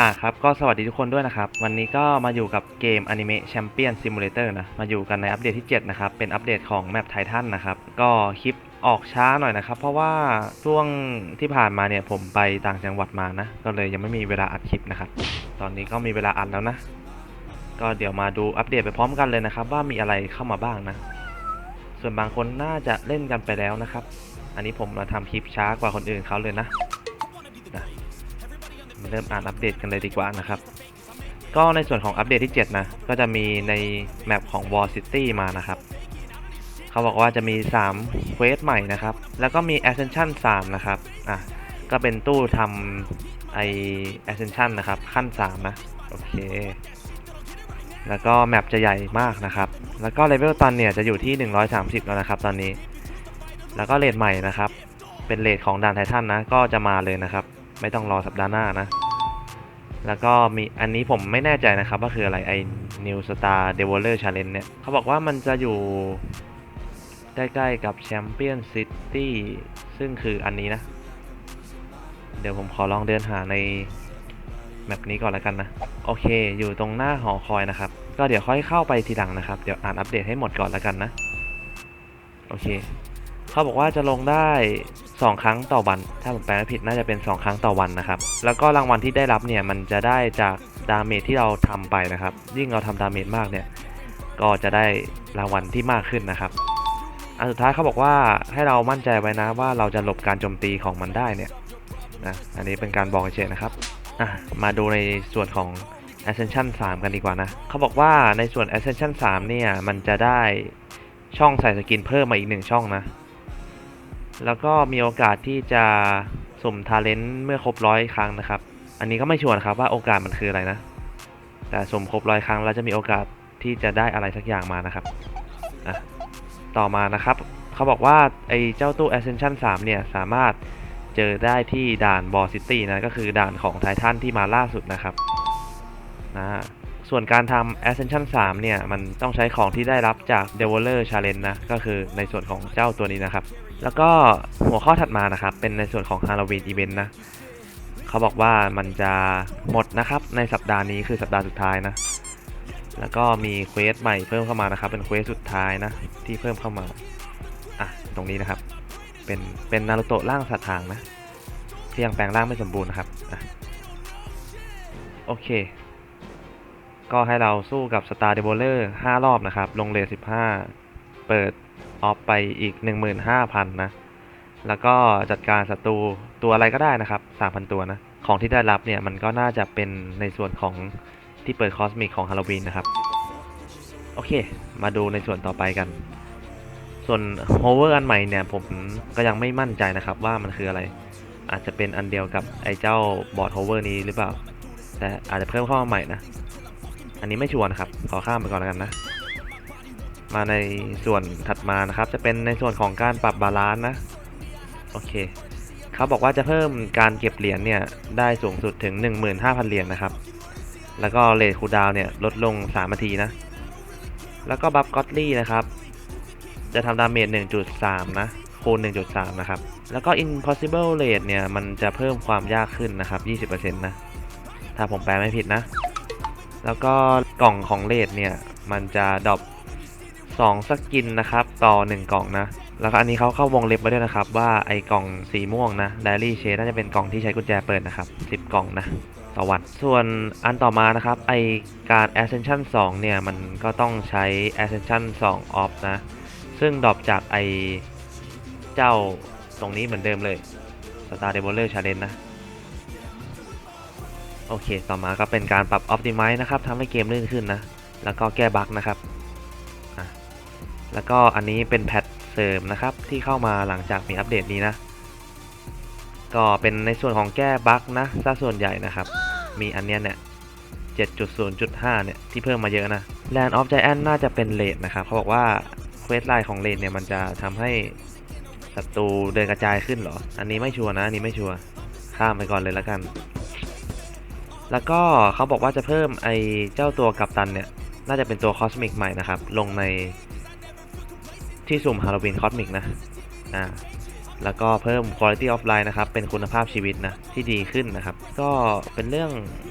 อ่าครับก็สวัสดีทุกคนด้วยนะครับ วันนี้ก็มาอยู่กับเกม Anime Champion Simulator นะ มาอยู่กันในอัปเดตที่ 7 นะครับ เป็นอัปเดตของแมปไททันนะครับ ก็คลิปออกช้าหน่อยนะครับ เพราะว่าช่วงที่ผ่านมาเนี่ยผมไปต่างจังหวัดมานะ ก็เลยยังไม่มีเวลาอัดคลิปนะครับ ตอนนี้ก็มีเวลาอัดแล้วนะ ก็เดี๋ยวมาดูอัปเดตไปพร้อมกันเลยนะครับ ว่ามีอะไรเข้ามาบ้างนะ ส่วนบางคนน่าจะเล่นกันไปแล้วนะครับ อันนี้ผมมาทำคลิปช้ากว่าคนอื่นเขาเลยนะนะ มาเริ่มอ่านอัปเดตกันเลยดีกว่านะครับ ก็ในส่วนของอัปเดตที่ 7 นะ ก็จะมีในแมปของ War City มานะครับ เขาบอกว่าจะมี3เควสใหม่นะครับ แล้วก็มี Ascension 3 นะครับ อะ ก็เป็นตู้ทำไอ Ascension นะครับ ขั้น 3 นะ โอเค แล้วก็แมปจะใหญ่มากนะครับ แล้วก็เลเวลตันเนี่ยจะอยู่ที่ 130 แล้วนะครับ ตอนนี้ แล้วก็เลทใหม่นะครับ เป็นเลทของด่านไททันนะ ก็จะมาเลยนะครับ ไม่ต้องรอสัปดาห์หน้านะ แล้วก็มีอันนี้ผมไม่แน่ใจนะครับ ว่าคืออะไรไอ้ New Star Devoler Challenge เนี่ยเขาบอกว่ามันจะอยู่ใกล้ๆกับ Champion City ซึ่งคืออันนี้นะ เดี๋ยวผมขอลองเดินหาในแมปนี้ก่อนแล้วกันนะ โอเค อยู่ตรงหน้าหอคอยนะครับ ก็เดี๋ยวค่อยเข้าไปทีหลังนะครับ เดี๋ยวอ่านอัปเดตให้หมดก่อนแล้วกันนะ โอเค เขาบอกว่าจะลงได้ 2 ครั้งต่อวัน ถ้าผมแปลไม่ผิดน่าจะเป็น 2 ครั้งต่อวันนะครับ แล้วก็รางวัลที่ได้รับเนี่ยมันจะได้จากดาเมจที่เราทำไปนะครับ ยิ่งเราทำดาเมจมากเนี่ย ก็จะได้รางวัลที่มากขึ้นนะครับ อันสุดท้ายเขาบอกว่าให้เรามั่นใจไว้นะว่าเราจะหลบการโจมตีของมันได้เนี่ยนะ อันนี้เป็นการบอกเฉยนะครับ อะ มาดูในส่วนของ Ascension 3 กันดีกว่านะ เขาบอกว่าในส่วน Ascension 3 เนี่ย มันจะได้ช่องใส่สกินเพิ่มมาอีกหนึ่งช่องนะ แล้วก็มีโอกาสที่จะสุ่มทาเลนต์เมื่อครบร้อยครั้งนะครับ อันนี้ก็ไม่ชัวร์นครับว่าโอกาสมันคืออะไรนะ แต่สุ่มครบร้อยครั้งแล้วจะมีโอกาสที่จะได้อะไรสักอย่างมานะครับอะต่อมานะครับเขาบอกว่าไอ้เจ้าตู้ Ascension 3 เนี่ยสามารถเจอได้ที่ด่านบอซิตี้นะก็คือด่านของไททันที่มาล่าสุดนะครับนะส่วนการทำ Ascension 3 เนี่ย มันต้องใช้ของที่ได้รับจาก Devoler Challenge นะ ก็คือในส่วนของเจ้าตัวนี้นะครับ แล้วก็หัวข้อถัดมานะครับ เป็นในส่วนของ Halloween Event นะ เขาบอกว่ามันจะหมดนะครับ ในสัปดาห์นี้คือสัปดาห์สุดท้ายนะ แล้วก็มีเควสใหม่เพิ่มเข้ามานะครับ เป็นเควสสุดท้ายนะ ที่เพิ่มเข้ามา อะ ตรงนี้นะครับ เป็น เป็นนารูโตะร่างสัตว์หางนะ ที่ยังแปลงร่างไม่สมบูรณ์นะครับอะโอเค ก็ให้เราสู้กับ Star d e v o l e r 5รอบนะครับ ลงเลท15เปิด ออฟไปอีก 15,000 นะ แล้วก็จัดการศัตรูตัวอะไรก็ได้นะครับ 3,000 ตัวนะ ของที่ได้รับเนี่ย มันก็น่าจะเป็นในส่วนของที่เปิดคอสมิกของฮาโลวีนนะครับ โอเค มาดูในส่วนต่อไปกัน ส่วนโฮเวอร์อันใหม่เนี่ย ผมก็ยังไม่มั่นใจนะครับว่ามันคืออะไร อาจจะเป็นอันเดียวกับไอ้เจ้าบอร์ดโฮเวอร์นี้หรือเปล่า แต่อาจจะเพิ่มเข้ามาใหม่นะ อันนี้ไม่ชัวร์นะครับ ขอข้ามไปก่อนแล้วกันนะ มาในส่วนถัดมานะครับ จะเป็นในส่วนของการปรับบาลานซ์นะ โอเคเขาบอกว่าจะเพิ่มการเก็บเหรียญเนี่ย ได้สูงสุดถึง 15,000 เหรียญนะครับ แล้วก็เลทคูดาวเนี่ยลดลง 3 นาทีนะ แล้วก็บัฟก็อตลี่นะครับ จะทำดาเมจ 1.3 นะคูณ 1.3 นะครับ แล้วก็ impossible rate เนี่ย มันจะเพิ่มความยากขึ้นนะครับ 20%นะ ถ้าผมแปลไม่ผิดนะ แล้วก็กล่องของเลดเนี่ย มันจะดรอป 2สกินนะครับต่อ 1 กล่องนะ แล้วก็อันนี้เขาเข้าวงเล็บไว้ด้วยนะครับ ว่าไอกล่องสีม่วงนะ Diary Shade น่าจะเป็นกล่องที่ใช้กุญแจเปิดนะครับ10 กล่องนะต่อวัน ส่วนอันต่อมานะครับไอการ Ascension 2 เนี่ย มันก็ต้องใช้ Ascension 2 Off นะ ซึ่งดรอปจากไอเจ้าตรงนี้เหมือนเดิมเลย Star d e v o l e r Challenge นะ โอเค ต่อมาก็เป็นการปรับ Optimize นะครับทำให้เกมลื่นขึ้นนะ แล้วก็แก้บั๊กนะครับ แล้วก็อันนี้เป็นแพทเสริมนะครับที่เข้ามาหลังจากมีอัปเดตนี้นะ ก็เป็นในส่วนของแก้บั๊กนะซะส่วนใหญ่นะครับ มีอันเนี้ยเนี่ย7.0.5 เนี่ย ที่เพิ่มมาเยอะนะ Land of Giant น่าจะเป็นเลดนะครับ เขาบอกว่าเควสไลน์ของเลดเนี่ย มันจะทำให้ศัตรูเดินกระจายขึ้นเหรอ อันนี้ไม่ชัวร์นะ อันนี้ไม่ชัวร์ ข้ามไปก่อนเลยแล้วกัน แล้วก็เขาบอกว่าจะเพิ่มไอ้เจ้าตัวกัปตันเนี่ย น่าจะเป็นตัวคอสมิกใหม่นะครับ ลงใน ที่สุ่มฮาโลวีนคอสมิกนะอ่าแล้วก็เพิ่ม quality of life นะครับ เป็นคุณภาพชีวิตนะ ที่ดีขึ้นนะครับ ก็เป็นเรื่อง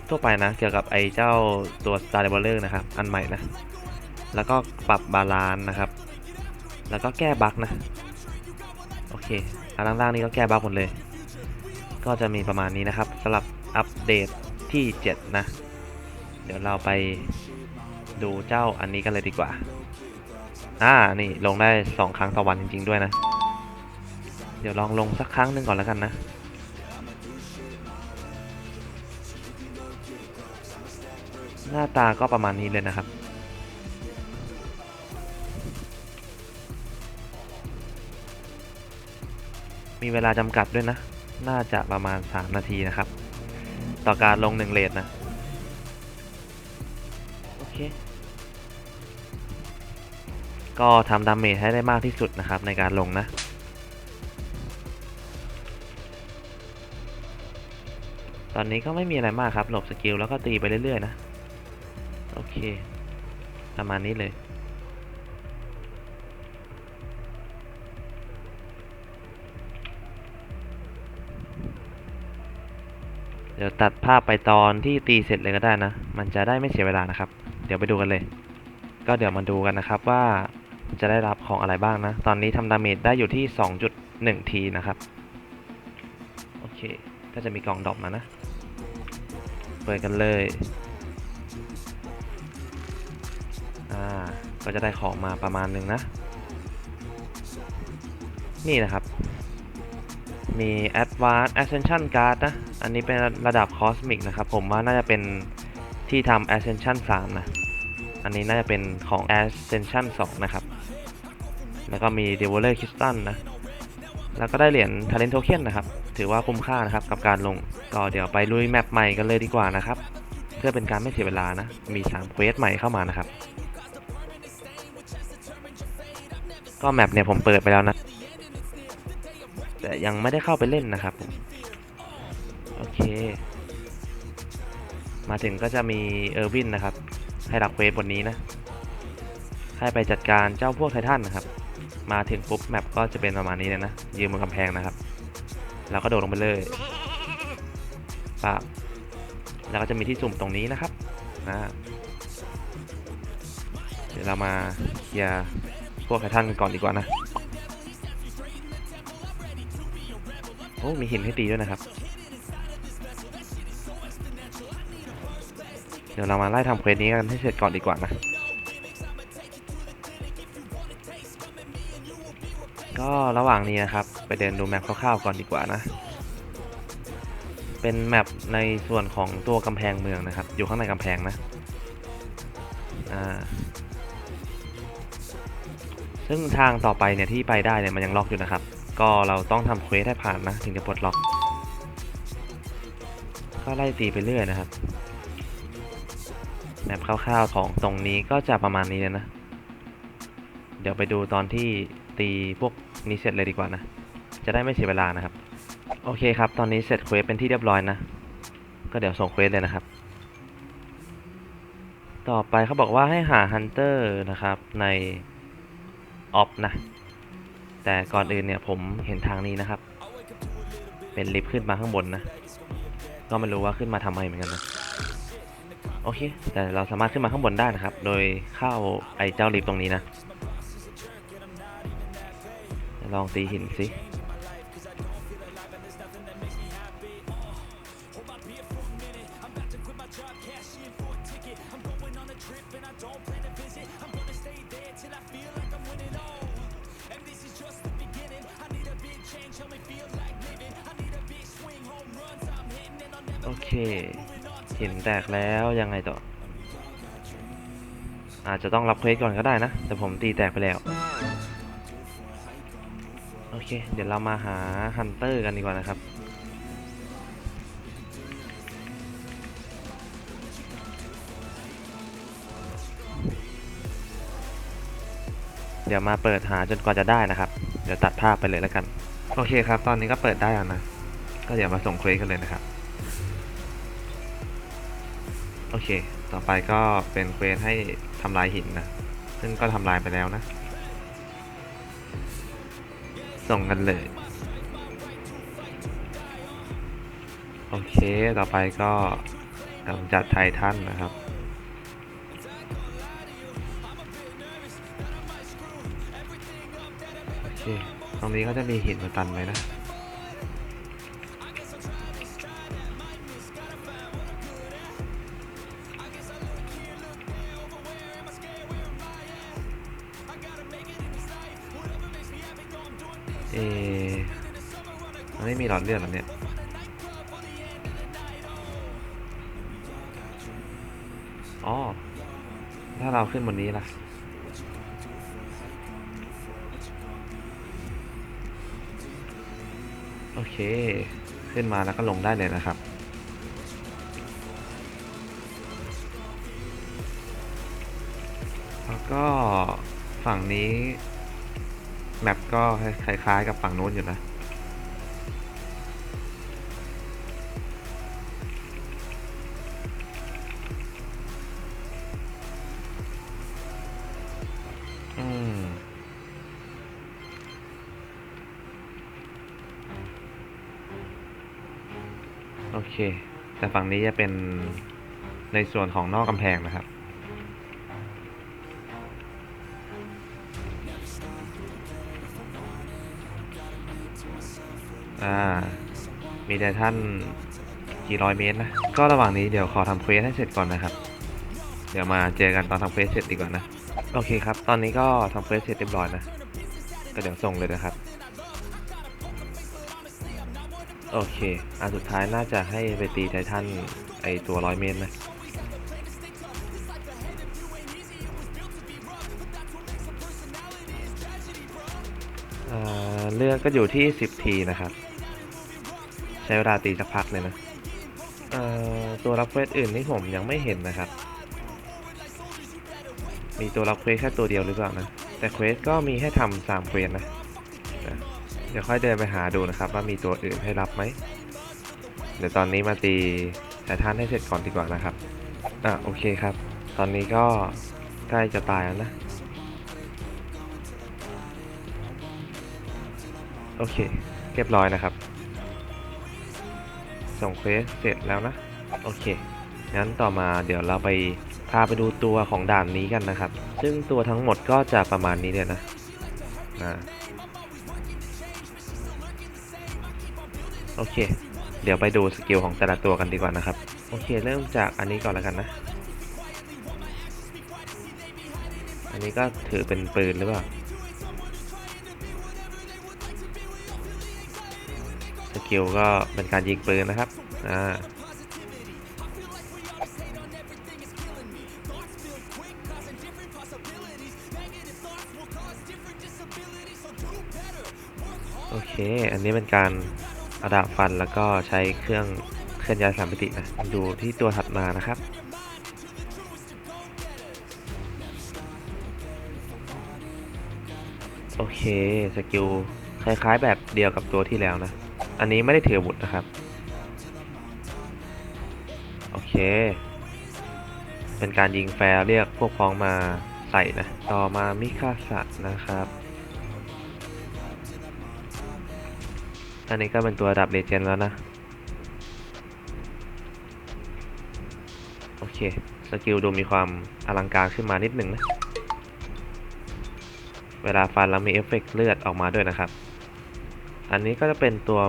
ทั่วไปนะ เกี่ยวกับไอ้เจ้าตัว Star Leveler นะครับ อันใหม่นะ แล้วก็ปรับบาลานซ์นะครับ แล้วก็แก้บั๊กนะ โอเคอันล่างๆนี่ก็แก้บั๊กหมดเลย ก็จะมีประมาณนี้นะครับสำหรับอัปเดตที่ 7 นะ เดี๋ยวเราไปดูเจ้าอันนี้กันเลยดีกว่า อ่า นี่ลงได้2ครั้งต่อวันจริงๆด้วยนะ เดี๋ยวลองลงสักครั้งหนึ่งก่อนแล้วกันนะ หน้าตาก็ประมาณนี้เลยนะครับ มีเวลาจำกัดด้วยนะ น่าจะประมาณ 3 นาทีนะครับ ต่อการลงหนึ่งเลทนะ โอเค ก็ทำดาเมจให้ได้มากที่สุดนะครับในการลงนะตอนนี้ก็ไม่มีอะไรมากครับหลบสกิลแล้วก็ตีไปเรื่อยๆนะ โอเค ประมาณนี้เลย เดี๋ยวตัดภาพไปตอนที่ตีเสร็จเลยก็ได้นะ มันจะได้ไม่เสียเวลานะครับ เดี๋ยวไปดูกันเลย ก็เดี๋ยวมาดูกันนะครับว่า จะได้รับของอะไรบ้างนะ ตอนนี้ทำดาเมจได้อยู่ที่ 2.1 ทีนะครับ โอเค ก็จะมีกล่องดอปมานะ เปิดกันเลย อ่า ก็จะได้ของมาประมาณหนึ่งนะ นี่นะครับ มี Advanced Ascension Card นะ อันนี้เป็นระดับ Cosmic นะครับ ผมว่าน่าจะเป็นที่ทำ Ascension 3 นะ อันนี้น่าจะเป็นของ Ascension 2 นะครับ แล้วก็มี Devoler Crystal นะ แล้วก็ได้เหรียญ Talent Token นะครับ ถือว่าคุ้มค่านะครับกับการลง ก็เดี๋ยวไปลุยแมปใหม่กันเลยดีกว่านะครับ เพื่อเป็นการไม่เสียเวลานะ มี3เควสใหม่เข้ามานะครับ ก็แมปเนี่ยผมเปิดไปแล้วนะ แต่ยังไม่ได้เข้าไปเล่นนะครับผมโอเค มาถึงก็จะมีเออร์วินนะครับ ให้รับเควสบนนี้นะ ให้ไปจัดการเจ้าพวกไททันนะครับ มาถึงปุ๊บแมปก็จะเป็นประมาณนี้เลยนะ ยืนบนกำแพงนะครับ แล้วก็โดดลงไปเลยปาบแล้วก็จะมีที่สุ่มตรงนี้นะครับนะเดี๋ยวเรามาเคลียร์พวกไททันกันก่อนดีกว่านะโอ้มีหินให้ตีด้วยนะครับ เดี๋ยวเรามาไล่ทำเควสนี้กันให้เสร็จก่อนดีกว่านะ ก็ระหว่างนี้นะครับ ไปเดินดูแมปคร่าวๆก่อนดีกว่านะ เป็นแมปในส่วนของตัวกำแพงเมืองนะครับ อยู่ข้างในกำแพงนะ อ่า ซึ่งทางต่อไปเนี่ยที่ไปได้เนี่ยมันยังล็อกอยู่นะครับ ก็เราต้องทำเควสให้ผ่านนะ ถึงจะปลดล็อก ก็ไล่ตีไปเรื่อยนะครับ แมปคร่าวๆของตรงนี้ก็จะประมาณนี้เลยนะ เดี๋ยวไปดูตอนที่ตีพวก นี้เสร็จเลยดีกว่านะ จะได้ไม่เสียเวลานะครับ โอเคครับ ตอนนี้เสร็จเควสเป็นที่เรียบร้อยนะ ก็เดี๋ยวส่งเควสเลยนะครับ ต่อไปเขาบอกว่าให้หาฮันเตอร์นะครับในออฟนะ แต่ก่อนอื่นเนี่ยผมเห็นทางนี้นะครับ เป็นลิฟต์ขึ้นมาข้างบนนะ ก็ไม่รู้ว่าขึ้นมาทำไมเหมือนกันนะโอเค แต่เราสามารถขึ้นมาข้างบนได้นะครับ โดยเข้าไอ้เจ้าลิฟต์ตรงนี้นะ ลองตีหินสิโอเค หินแตกแล้วยังไงต่อ อาจจะต้องรับเควสก่อนก็ได้นะ แต่ผมตีแตกไปแล้ว เค เดี๋ยวเรามาหาฮันเตอร์กันดีกว่านะครับ เดี๋ยวมาเปิดหาจนกว่าจะได้นะครับ เดี๋ยวตัดภาพไปเลยแล้วกัน โอเคครับ ตอนนี้ก็เปิดได้แล้วนะ ก็เดี๋ยวมาส่งเควสกันเลยนะครับ โอเค ต่อไปก็เป็นเควสให้ทำลายหินนะ ซึ่งก็ทำลายไปแล้วนะ ส่งกันเลย โอเค ต่อไปก็กำจัดไททันนะครับโอเคตรงนี้ก็จะมีหินมาตันไหมนะ เอมันไม่มีหลอดเลือดหรอเนี่ยอ๋อ ถ้าเราขึ้นบนนี้ล่ะ โอเค ขึ้นมาแล้วก็ลงได้เลยนะครับ แล้วก็ฝั่งนี้ แมปก็คล้ายๆกับฝั่งโน้นอยู่นะอืมโอเค แต่ฝั่งนี้จะเป็นในส่วนของนอกกำแพงนะครับ อ่า มีแต่ท่านกี่ร้อยเมตรนะ ก็ระหว่างนี้เดี๋ยวขอทำเควสให้เสร็จก่อนนะครับ เดี๋ยวมาเจอกันตอนทำเควสเสร็จดีกว่านะ โอเคครับ ตอนนี้ก็ทำเควสเสร็จเรียบร้อยนะ ก็เดี๋ยวส่งเลยนะครับ โอเค อันสุดท้ายน่าจะให้ไปตีไททันไอตัวร้อยเมตรนะเออเลือกก็อยู่ที่ 10 ทีนะครับ ใช้เวลาตีสักพักเลยนะตัวรับเควสอื่นนี่ผมยังไม่เห็นนะครับ มีตัวรับเควสแค่ตัวเดียวหรือเปล่านะ แต่เควสก็มีให้ทำสามเควสนะนะเดี๋ยวค่อยเดินไปหาดูนะครับ ว่ามีตัวอื่นให้รับไหม เดี๋ยวตอนนี้มาตีไททันให้เสร็จก่อนดีกว่านะครับ อะโอเคครับ ตอนนี้ก็ใกล้จะตายแล้วนะ โอเคเรียบร้อยนะครับ ส่งเควสเสร็จแล้วนะ โอเค งั้นต่อมาเดี๋ยวเราไปพาไปดูตัวของด่านนี้กันนะครับ ซึ่งตัวทั้งหมดก็จะประมาณนี้เลยนะอ่าโอเค เดี๋ยวไปดูสกิลของแต่ละตัวกันดีกว่านะครับ โอเค เริ่มจากอันนี้ก่อนแล้วกันนะ อันนี้ก็ถือเป็นปืนหรือเปล่า สกิลก็เป็นการยิงปืนนะครับ อ่าโอเค อันนี้เป็นการอาดาบฟันแล้วก็ใช้เครื่องเคลื่อนย้ายสามมิตินะ ดูที่ตัวถัดมานะครับ โอเค สกิลคล้ายๆแบบเดียวกับตัวที่แล้วนะ อันนี้ไม่ได้ถืออาวุธนะครับ โอเค เป็นการยิงแฟร์เรียกพวกพ้องมาใส่นะ ต่อมามิคาสะนะครับ อันนี้ก็เป็นตัวดับเลเจนแล้วนะ โอเค สกิลดูมีความอลังการขึ้นมานิดหนึ่งนะ เวลาฟันแล้วมีเอฟเฟกต์เลือดออกมาด้วยนะครับ อันนี้ก็จะเป็นตัว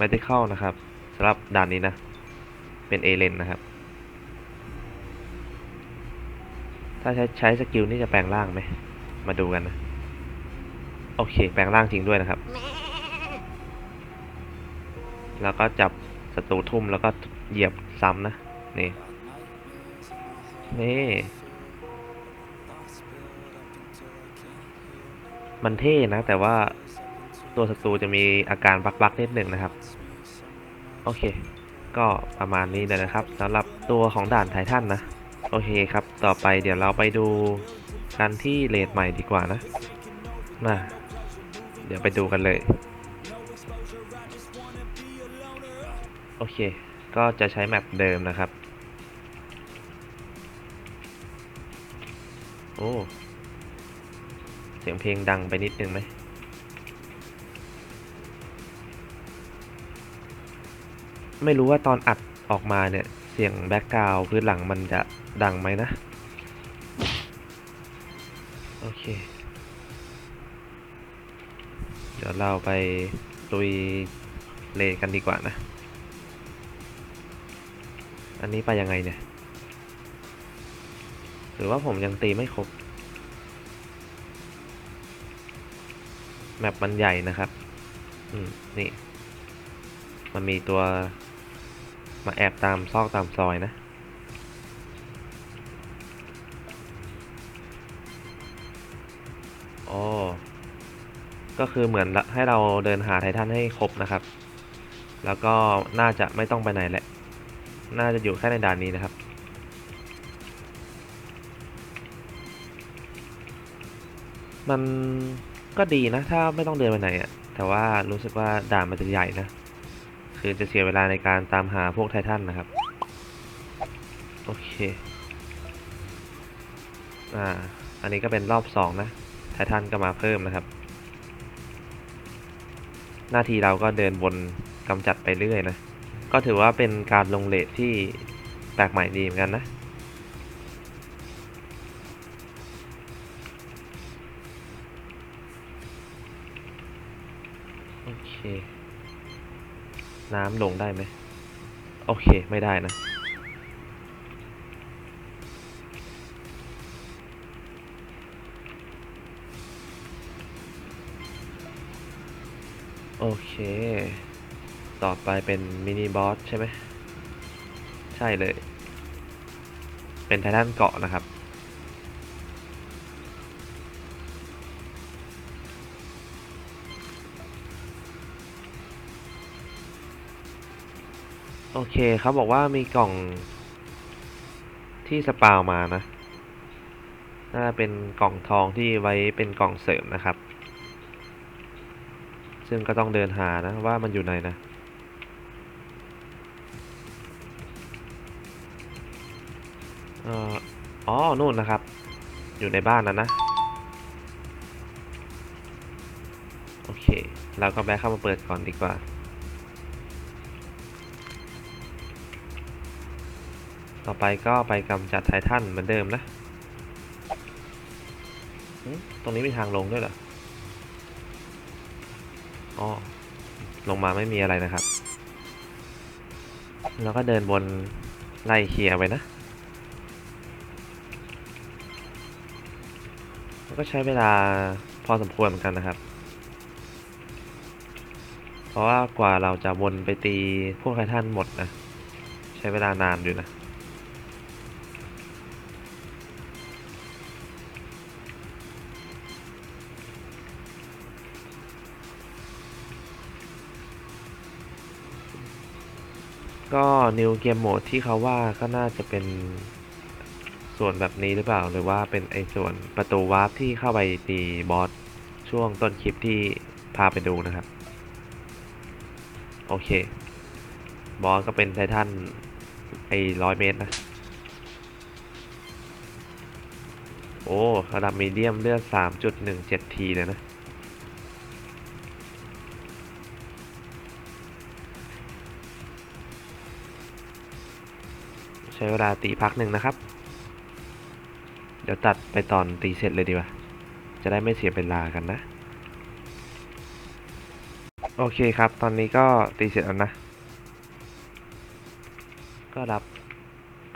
medical นะครับสำหรับด่านนี้นะ เป็นเอเลนนะครับ ถ้าใช้ใช้สกิลนี่จะแปลงร่างไหม มาดูกันนะ โอเค แปลงร่างจริงด้วยนะครับ แล้วก็จับศัตรูทุ่มแล้วก็เหยียบซ้ำนะ นี่ นี่ มันเท่นะ แต่ว่า ตัวศัตรูจะมีอาการบักๆนิดหนึ่งนะครับ โอเค ก็ประมาณนี้เลยนะครับสำหรับตัวของด่านไททันนะ โอเคครับ ต่อไปเดี๋ยวเราไปดูกันที่เลดใหม่ดีกว่านะมาเดี๋ยวไปดูกันเลย โอเค ก็จะใช้แมปเดิมนะครับ โอ้ เสียงเพลงดังไปนิดนึงไหม ไม่รู้ว่าตอนอัดออกมาเนี่ย เสียงแบ็กกราวพื้นหลังมันจะดังไหมนะ โอเค เดี๋ยวเราไปลุยเลกันดีกว่านะ อันนี้ไปยังไงเนี่ย หรือว่าผมยังตีไม่ครบ แมปมันใหญ่นะครับ อืม นี่ มันมีตัว มาแอบตามซอกตามซอยนะอ๋อก็คือเหมือนละให้เราเดินหาไททันให้ครบนะครับ แล้วก็น่าจะไม่ต้องไปไหนแหละ น่าจะอยู่แค่ในด่านนี้นะครับ มันก็ดีนะ ถ้าไม่ต้องเดินไปไหนอะแต่ว่ารู้สึกว่าด่านมันจะใหญ่นะ คือจะเสียเวลาในการตามหาพวกไททันนะครับ โอเค อ่า อันนี้ก็เป็นรอบสองนะ ไททันก็มาเพิ่มนะครับ หน้าที่เราก็เดินบนกำจัดไปเรื่อยนะ ก็ถือว่าเป็นการลงเลทที่แปลกใหม่ดีเหมือนกันนะ น้ำลงได้ไหม โอเค ไม่ได้นะ โอเค ต่อไปเป็นมินิบอสใช่ไหม ใช่เลย เป็นไททันเกาะนะครับ โอเคเขาบอกว่ามีกล่องที่สปาวมานะ น่าเป็นกล่องทองที่ไว้เป็นกล่องเสริมนะครับ ซึ่งก็ต้องเดินหานะว่ามันอยู่ไหนนะเอ่ออ๋อ นู่นนะครับ อยู่ในบ้านนั้นนะ โอเค เราก็แบกเข้ามาเปิดก่อนดีกว่า ต่อไปก็ไปกำจัดไททันเหมือนเดิมนะ ตรงนี้มีทางลงด้วยเหรอ อ๋อ ลงมาไม่มีอะไรนะครับ แล้วก็เดินบนไล่เคลียร์ไปนะมันก็ใช้เวลาพอสมควรเหมือนกันนะครับ เพราะว่ากว่าเราจะวนไปตีพวกไททันหมดนะ ใช้เวลานานอยู่นะ ก็นิวเกมโหมดที่เขาว่าก็น่าจะเป็นส่วนแบบนี้หรือเปล่า หรือว่าเป็นไอ้ส่วนประตูวาร์ปที่เข้าไปตีบอสช่วงต้นคลิปที่พาไปดูนะครับ โอเค บอสก็เป็นไททันไอ้ร้อยเมตรนะ โอ้ระดับมีเดียมเลือด 3.17 ทีเลยนะ ใช้เวลาตีพักหนึ่งนะครับ เดี๋ยวตัดไปตอนตีเสร็จเลยดีกว่า จะได้ไม่เสียเวลากันนะ โอเคครับ ตอนนี้ก็ตีเสร็จแล้วนะ ก็รับ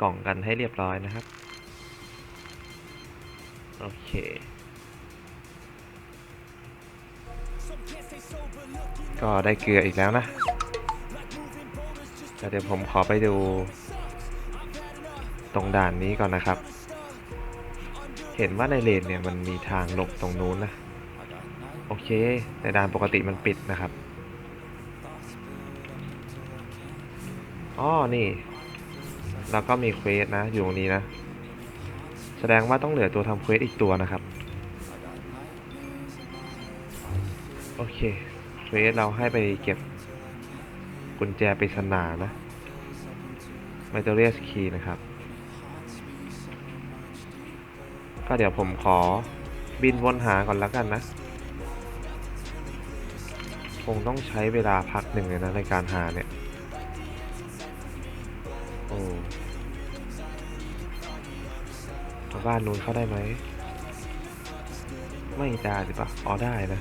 กล่องกันให้เรียบร้อยนะครับ โอเคก็ได้เกลืออีกแล้วนะแต่เดี๋ยวผมขอไปดู รงด่านนี้ก่อนนะครับ เห็นว่าในเลนเนี่ยมันมีทางหลบตรงนู้นนะ โอเค ในด่านปกติมันปิดนะครับอ๋อนี่ แล้วก็มีเควสนะ อยู่ตรงนี้นะ แสดงว่าต้องเหลือตัวทำเควสอีกตัวนะครับ โอเค เควสเราให้ไปเก็บกุญแจปริศนานะ m y t e r i o u s Key นะครับ ก็เดี๋ยวผมขอบินวนหาก่อนแล้วกันนะ คงต้องใช้เวลาพักหนึ่งเลยนะในการหาเนี่ยแล้วบ้านนู้นเข้าได้ไหม ไม่ได้หรือเปล่าอ๋อได้นะ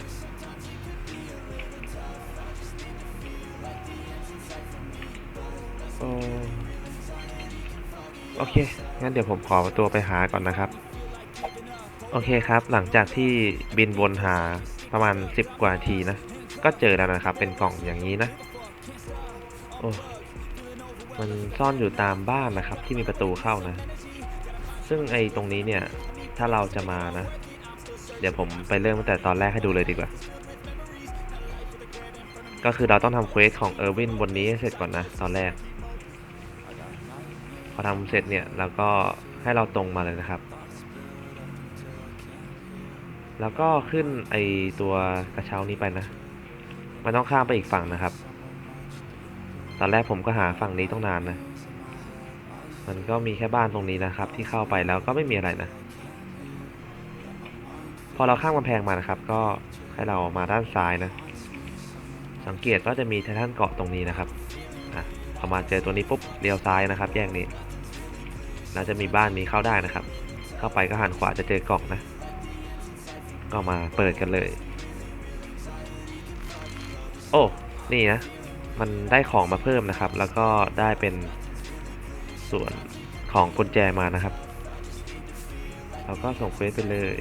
โอโอเค งั้นเดี๋ยวผมขอตัวไปหาก่อนนะครับ โอเคครับ หลังจากที่บินวนหาประมาณ 10 กว่าทีนะ ก็เจอแล้วนะครับ เป็นกล่องอย่างนี้นะ โอ้มันซ่อนอยู่ตามบ้านนะครับ ที่มีประตูเข้านะ ซึ่งไอ้ตรงนี้เนี่ย ถ้าเราจะมานะ เดี๋ยวผมไปเริ่มตั้งแต่ตอนแรกให้ดูเลยดีกว่า ก็คือเราต้องทำเควสของเออร์วินบนนี้ให้เสร็จก่อนนะ ตอนแรก พอทำเสร็จเนี่ยเราก็ให้เราตรงมาเลยนะครับ แล้วก็ขึ้นไอตัวกระเช้านี้ไปนะ มันต้องข้ามไปอีกฝั่งนะครับ ตอนแรกผมก็หาฝั่งนี้ต้องนานนะ มันก็มีแค่บ้านตรงนี้นะครับ ที่เข้าไปแล้วก็ไม่มีอะไรนะ พอเราข้ามกำแพงมานะครับ ก็ให้เรามาด้านซ้ายนะ สังเกตว่าจะมีไททันเกาะตรงนี้นะครับอะพอมาเจอตัวนี้ปุ๊บเลี้ยวซ้ายนะครับ แยกนี้ แล้วจะมีบ้านนี้เข้าได้นะครับ เข้าไปก็หันขวาจะเจอกล่องนะ ก็มาเปิดกันเลย โอ้ นี่นะ มันได้ของมาเพิ่มนะครับ แล้วก็ได้เป็นส่วนของกุญแจมานะครับ เราก็ส่งเควสไปเลย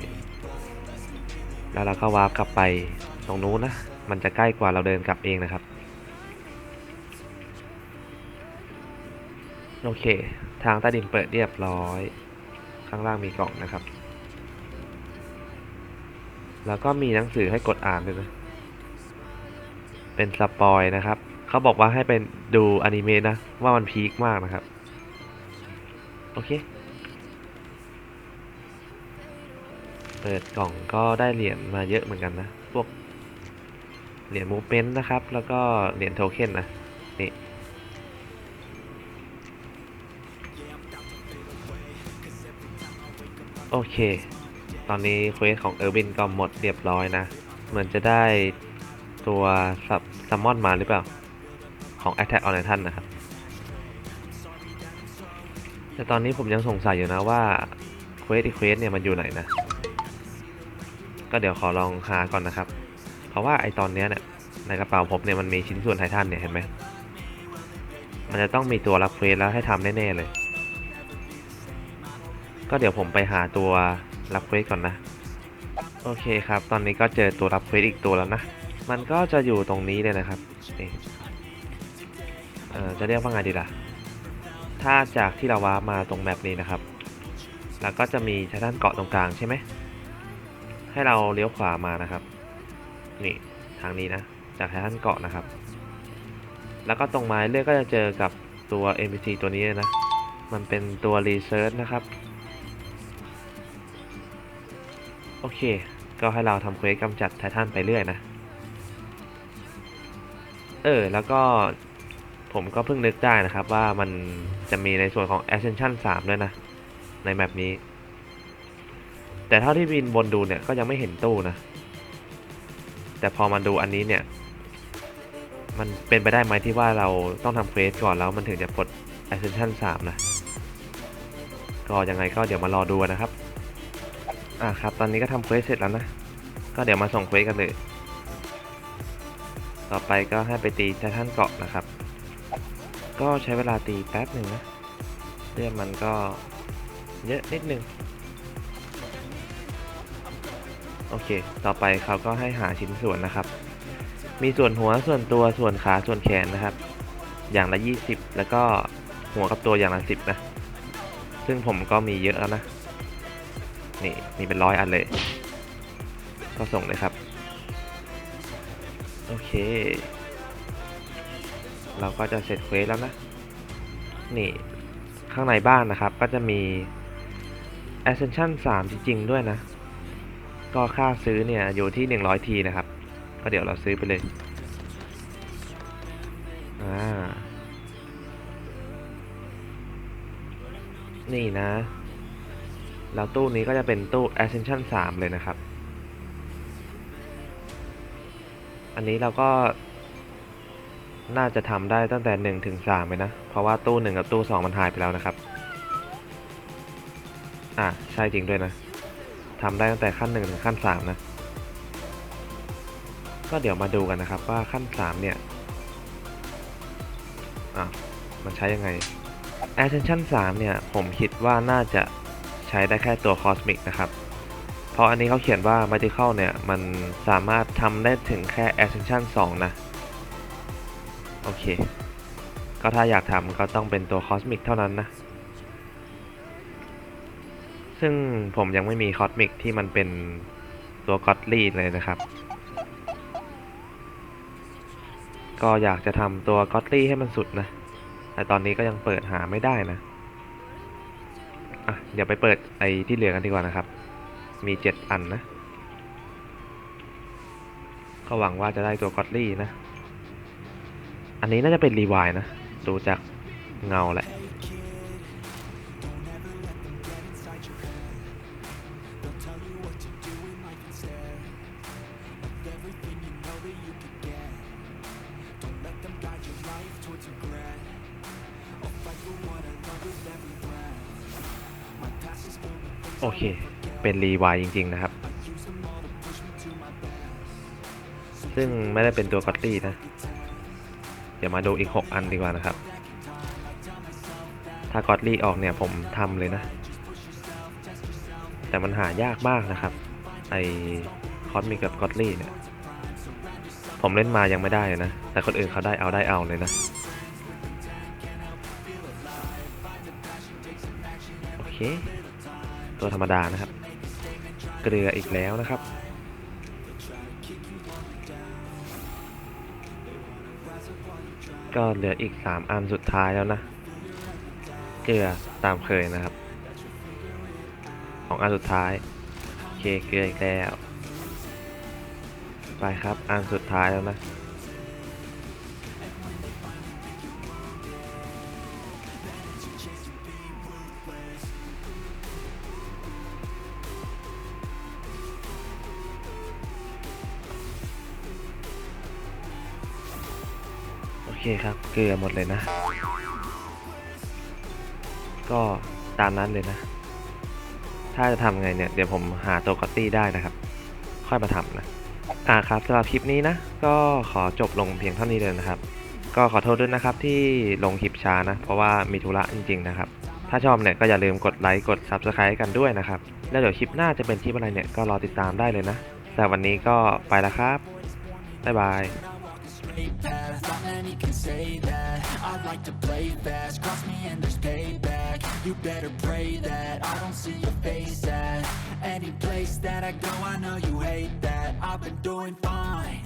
แล้วเราก็วาร์ปกลับไปตรงนู้นนะ มันจะใกล้กว่าเราเดินกลับเองนะครับ โอเค ทางใต้ดินเปิดเรียบร้อย ข้างล่างมีกล่องนะครับ แล้วก็มีหนังสือให้กดอ่านด้วยนะเป็นสปอยนะครับ เขาบอกว่าให้เป็นดูอนิเมะนะ ว่ามันพีคมากนะครับ โอเค เปิดกล่องก็ได้เหรียญมาเยอะเหมือนกันนะ พวกเหรียญมูฟเมนต์นะครับ แล้วก็เหรียญโทเค็นนะ นี่ โอเค ตอนนี้เควสของเออร์วินก็หมดเรียบร้อยนะ เหมือนจะได้ตัวซัซัมมอนมาหรือเปล่า ของ Attack on Titan นะครับ แต่ตอนนี้ผมยังสงสัยอยู่นะว่าเควสอีเควสเนี่ยมันอยู่ไหนนะ ก็เดี๋ยวขอลองหาก่อนนะครับ เพราะว่าไอตอนเนี้ยเนี่ยในกระเป๋าผมเนี่ยมันมีชิ้นส่วนไททันเนี่ยเห็นไหม มันจะต้องมีตัวรับเควสแล้วให้ทำแน่ๆเลย ก็เดี๋ยวผมไปหาตัว รับเควสก่อนนะ โอเคครับ ตอนนี้ก็เจอตัวรับเควสอีกตัวแล้วนะ มันก็จะอยู่ตรงนี้เลยนะครับนี่เออจะเรียกว่าไงดีล่ะ ถ้าจากที่เราว้ามาตรงแมปนี้นะครับ แล้วก็จะมีไททันเกาะตรงกลางใช่ไหม ให้เราเลี้ยวขวามานะครับ นี่ทางนี้นะ จากไททันเกาะนะครับ แล้วก็ตรงไม้เลือกก็จะเจอกับตัว NPC ตัวนี้เลยนะ มันเป็นตัวรีเซิร์ชนะครับ อเค ก็ให้เราทำเควสกำจัดไททันไปเรื่อยนะ เออ แล้วก็ผมก็เพิ่งนึกได้นะครับว่ามันจะมีในส่วนของ Ascension 3 ด้วยนะ ในแมปนี้ แต่เท่าที่บินบนดูเนี่ยก็ยังไม่เห็นตู้นะ แต่พอมาดูอันนี้เนี่ย มันเป็นไปได้ไหมที่ว่าเราต้องทำเควสก่อนแล้วมันถึงจะปลด Ascension 3 นะ ก็ยังไงก็เดี๋ยวมารอดูนะครับ อ่าครับ ตอนนี้ก็ทำเควสเสร็จแล้วนะ ก็เดี๋ยวมาส่งเควสกันเลย ต่อไปก็ให้ไปตีไททันเกาะนะครับ ก็ใช้เวลาตีแป๊บหนึ่งนะเลือดมันก็เยอะนิดนึง โอเค ต่อไปเขาก็ให้หาชิ้นส่วนนะครับ มีส่วนหัวส่วนตัวส่วนขาส่วนแขนนะครับ อย่างละ 20 แล้วก็หัวกับตัวอย่างละ 10 นะ ซึ่งผมก็มีเยอะแล้วนะ นี่มีเป็นร้อยอันเลย ก็ส่งเลยครับ โอเค เราก็จะเสร็จเควสแล้วนะ นี่ข้างในบ้านนะครับ ก็จะมี Ascension 3 จริง ๆ ด้วยนะ ก็ค่าซื้อเนี่ย อยู่ที่ 100 ทีนะครับ ก็เดี๋ยวเราซื้อไปเลยอ่านี่นะ แล้วตู้นี้ก็จะเป็นตู้ Ascension 3 เลยนะครับ อันนี้เราก็น่าจะทำได้ตั้งแต่หนึ่งถึงสามเลยนะ เพราะว่าตู้หนึ่งกับตู้สองมันหายไปแล้วนะครับ อะ ใช่จริงด้วยนะทำได้ตั้งแต่ขั้นหนึ่งถึงขั้นสามนะ ก็เดี๋ยวมาดูกันนะครับว่าขั้นสามเนี่ย อะ มันใช้ยังไง Ascension 3 เนี่ย ผมคิดว่าน่าจะ ใช้ได้แค่ตัว Cosmic นะครับ เพราะอันนี้เขาเขียนว่า Magical เนี่ย มันสามารถทำได้ถึงแค่ Ascension 2 นะ โอเค ก็ถ้าอยากทำก็ต้องเป็นตัว Cosmic เท่านั้นนะ ซึ่งผมยังไม่มี Cosmic ที่มันเป็นตัว Godly เลยนะครับก็อยากจะทำตัว Godly ให้มันสุดนะ แต่ตอนนี้ก็ยังเปิดหาไม่ได้นะ เดี๋ยวไปเปิดไอ้ที่เหลือกันดีกว่านะครับ มีเจ็ดอันนะ ก็หวังว่าจะได้ตัวกอตลี่นะ อันนี้น่าจะเป็นรีวายนะ ดูจากเงาแหละ เป็นรีวายจริง ๆ นะครับ ซึ่งไม่ได้เป็นตัวกอตตี้นะ เดี๋ยวมาดูอีก 6 อันดีกว่านะครับ ถ้ากอตลี่ออกเนี่ยผมทำเลยนะ แต่มันหายากมากนะครับ ไอคอสมิกกับกอตลี่เนี่ย ผมเล่นมายังไม่ได้เลยนะ แต่คนอื่นเขาได้เอาได้เอาเลยนะโอเคตัวธรรมดานะครับ เกลืออีกแล้วนะครับ ก็เหลืออีก 3 อันสุดท้ายแล้วนะ เกลือตามเคยนะครับของอันสุดท้ายโอเคเกลืออีกแล้ว ไปครับอันสุดท้ายแล้วนะ คครับ เกลือหมดเลยนะ ก็ตามนั้นเลยนะ ถ้าจะทำไงเนี่ย เดี๋ยวผมหาตัวกอตตี้ได้นะครับ ค่อยมาทำนะ อ่าครับสำหรับคลิปนี้นะ ก็ขอจบลงเพียงเท่านี้เลยนะครับ ก็ขอโทษด้วยนะครับที่ลงคลิปช้านะ เพราะว่ามีธุระจริง ๆ นะครับ ถ้าชอบเนี่ยก็อย่าลืมกดไลค์กด Subscribe กันด้วยนะครับ แล้วเดี๋ยวคลิปหน้าจะเป็นคลิปอะไรเนี่ยก็รอติดตามได้เลยนะแต่วันนี้ก็ไปแล้วครับ บ๊ายบาย path can say that. I like to play fast. Cross me and there's payback. You better pray that I don't see your face at Any place that I go. I know you hate that. I've been doing fine